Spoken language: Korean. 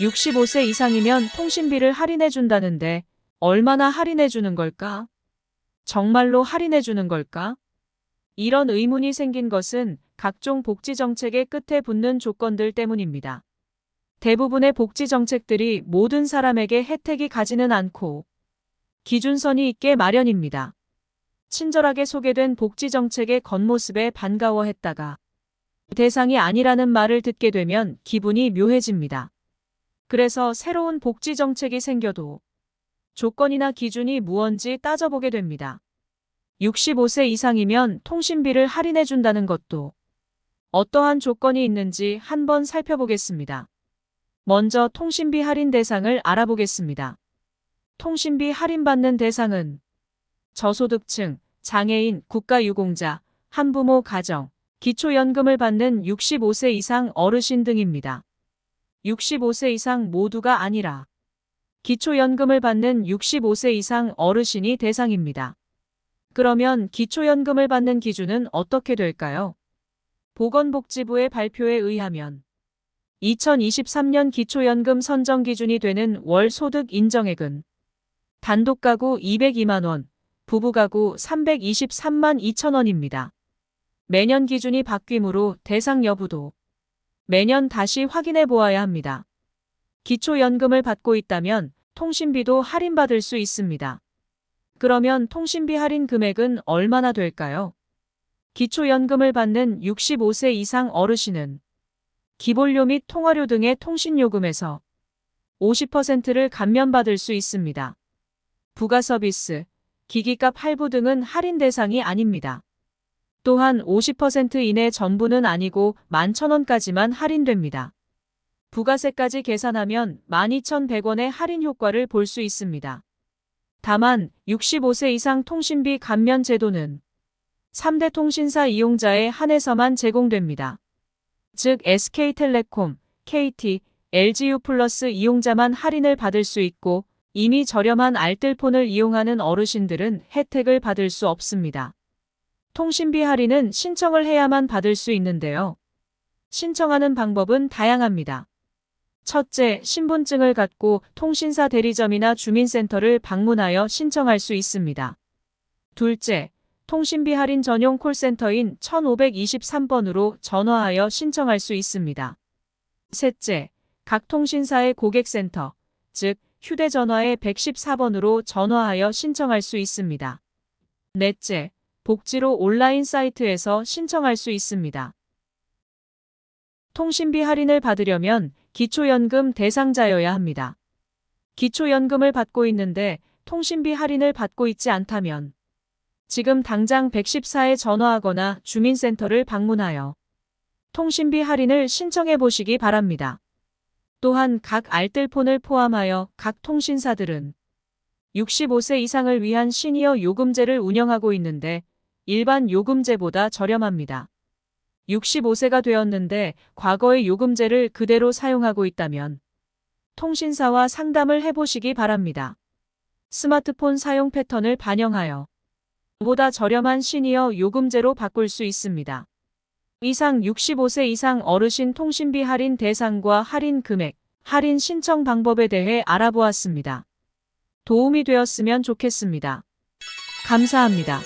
65세 이상이면 통신비를 할인해준다는데 얼마나 할인해주는 걸까? 정말로 할인해주는 걸까? 이런 의문이 생긴 것은 각종 복지 정책의 끝에 붙는 조건들 때문입니다. 대부분의 복지 정책들이 모든 사람에게 혜택이 가지는 않고 기준선이 있게 마련입니다. 친절하게 소개된 복지 정책의 겉모습에 반가워했다가 대상이 아니라는 말을 듣게 되면 기분이 묘해집니다. 그래서 새로운 복지 정책이 생겨도 조건이나 기준이 무언지 따져보게 됩니다. 65세 이상이면 통신비를 할인해준다는 것도 어떠한 조건이 있는지 한번 살펴보겠습니다. 먼저 통신비 할인 대상을 알아보겠습니다. 통신비 할인받는 대상은 저소득층, 장애인, 국가유공자, 한부모 가정, 기초연금을 받는 65세 이상 어르신 등입니다. 65세 이상 모두가 아니라 기초연금을 받는 65세 이상 어르신이 대상입니다. 그러면 기초연금을 받는 기준은 어떻게 될까요? 보건복지부의 발표에 의하면 2023년 기초연금 선정 기준이 되는 월 소득 인정액은 단독 가구 202만 원, 부부 가구 323만 2천 원입니다. 매년 기준이 바뀌므로 대상 여부도 매년 다시 확인해 보아야 합니다. 기초연금을 받고 있다면 통신비도 할인받을 수 있습니다. 그러면 통신비 할인 금액은 얼마나 될까요? 기초연금을 받는 65세 이상 어르신은 기본료 및 통화료 등의 통신요금에서 50%를 감면받을 수 있습니다. 부가 서비스, 기기값 할부 등은 할인 대상이 아닙니다. 또한 50% 이내 전부는 아니고 11,000원까지만 할인됩니다. 부가세까지 계산하면 12,100원의 할인 효과를 볼 수 있습니다. 다만 65세 이상 통신비 감면 제도는 3대 통신사 이용자에 한해서만 제공됩니다. 즉 SK텔레콤, KT, LGU 플러스 이용자만 할인을 받을 수 있고 이미 저렴한 알뜰폰을 이용하는 어르신들은 혜택을 받을 수 없습니다. 통신비 할인은 신청을 해야만 받을 수 있는데요. 신청하는 방법은 다양합니다. 첫째, 신분증을 갖고 통신사 대리점이나 주민센터를 방문하여 신청할 수 있습니다. 둘째, 통신비 할인 전용 콜센터인 1523번으로 전화하여 신청할 수 있습니다. 셋째, 각 통신사의 고객센터, 즉 휴대전화의 114번으로 전화하여 신청할 수 있습니다. 넷째, 복지로 온라인 사이트에서 신청할 수 있습니다. 통신비 할인을 받으려면 기초연금 대상자여야 합니다. 기초연금을 받고 있는데 통신비 할인을 받고 있지 않다면 지금 당장 114에 전화하거나 주민센터를 방문하여 통신비 할인을 신청해 보시기 바랍니다. 또한 각 알뜰폰을 포함하여 각 통신사들은 65세 이상을 위한 시니어 요금제를 운영하고 있는데 일반 요금제보다 저렴합니다. 65세가 되었는데 과거의 요금제를 그대로 사용하고 있다면 통신사와 상담을 해보시기 바랍니다. 스마트폰 사용 패턴을 반영하여 보다 저렴한 시니어 요금제로 바꿀 수 있습니다. 이상 65세 이상 어르신 통신비 할인 대상과 할인 금액, 할인 신청 방법에 대해 알아보았습니다. 도움이 되었으면 좋겠습니다. 감사합니다.